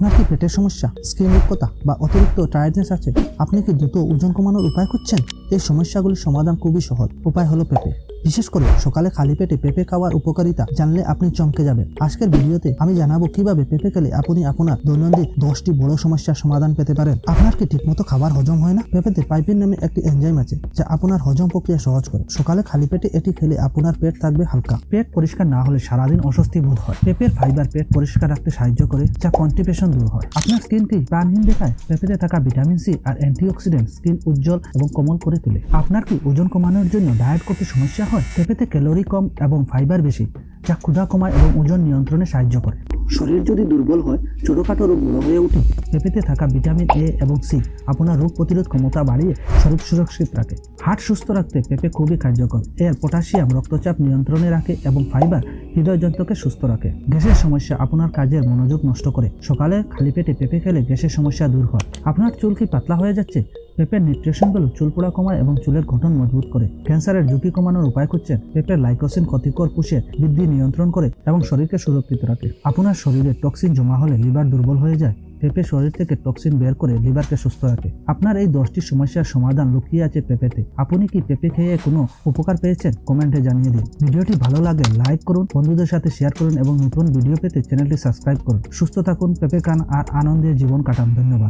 আপনার কি পেটের সমস্যা, স্কিন রূপকতা বা অতিরিক্ত টায়ার্ডনেস আছে? আপনি কি দ্রুত ওজন কমানোর উপায় খুঁজছেন? এই সমস্যাগুলির সমাধান খুবই সহজ। উপায় হলো পেঁপে বিশেষ করে সকালে খালি পেটে পেঁপে খাওয়ার উপকারিতা জানলে আপনি চমকে যাবেন। আজকের ভিডিওতে আমি জানাব কীভাবে পেঁপে খেলে আপনি আপনার দৈনন্দিন দশটি বড় সমস্যার সমাধান পেতে পারেন। আপনার কি ঠিকমতো খাবার হজম হয় না? পেঁপেতে পাইপিন নামে একটি এনজাইম আছে, যা আপনার হজম প্রক্রিয়া সহজ করে। সকালে খালি পেটে এটি খেলে আপনার পেট থাকবে হালকা। পেট পরিষ্কার না হলে সারাদিন অস্বস্তি বোধ হয়। পেঁপের ফাইবার পেট পরিষ্কার রাখতে সাহায্য করে, যা কনস্টিপেশন দূর হয়। আপনার স্কিনকে প্রাণহীন দেখায়? পেঁপেতে থাকা ভিটামিন সি আর অ্যান্টিঅক্সিডেন্ট স্কিন উজ্জ্বল এবং কোমল করে তোলে। আপনার কি ওজন কমানোর জন্য ডায়েট করতে সমস্যা? হয় পেঁপেতে ক্যালোরি কম এবং ফাইবার বেশি যা ক্ষুধা কমায় এবং ওজন নিয়ন্ত্রণে সাহায্য করে। শরীর যদি দুর্বল হয় ছোটখাটো রোগ বড় হয়ে ওঠে। পেঁপেতে থাকা ভিটামিন এ এবং সি আপনার রোগ প্রতিরোধ ক্ষমতা বাড়িয়ে শরীর সুরক্ষিত রাখে। হার্ট সুস্থ রাখতে পেঁপে খুবই কার্যকর। এর পটাশিয়াম রক্তচাপ নিয়ন্ত্রণে রাখে এবং ফাইবার হৃদয়যন্ত্রকে সুস্থ রাখে। গ্যাসের সমস্যা আপনার কাজের মনোযোগ নষ্ট করে। সকালে খালি পেটে পেঁপে খেলে গ্যাসের সমস্যা দূর হয়। আপনার চুল কি পাতলা হয়ে যাচ্ছে? পেঁপের নিউট্রিশনগুলো চুল পোড়া কমায় এবং চুলের গঠন মজবুত করে। ক্যান্সারের ঝুঁকি কমানোর উপায় খুঁজছেন পেঁপের লাইকোসিন ক্ষতিকর পুষে বৃদ্ধি নিয়ন্ত্রণ করে এবং শরীরকে সুরক্ষিত রাখে। আপনার শরীরে টক্সিন জমা হলে লিভার দুর্বল হয়ে যায়। পেঁপে শরীর থেকে টক্সিন বের করে লিভারকে সুস্থ রাখে। আপনার এই দশটি সমস্যার সমাধান লুকিয়ে আছে পেঁপেতে। আপনি কি পেঁপে খেয়ে কোনো উপকার পেয়েছেন? কমেন্টে জানিয়ে দিন। ভিডিওটি ভালো লাগে লাইক করুন, বন্ধুদের সাথে শেয়ার করুন এবং নতুন ভিডিও পেতে চ্যানেলটি সাবস্ক্রাইব করুন। সুস্থ থাকুন, পেঁপে খান আর আনন্দের জীবন কাটান। ধন্যবাদ।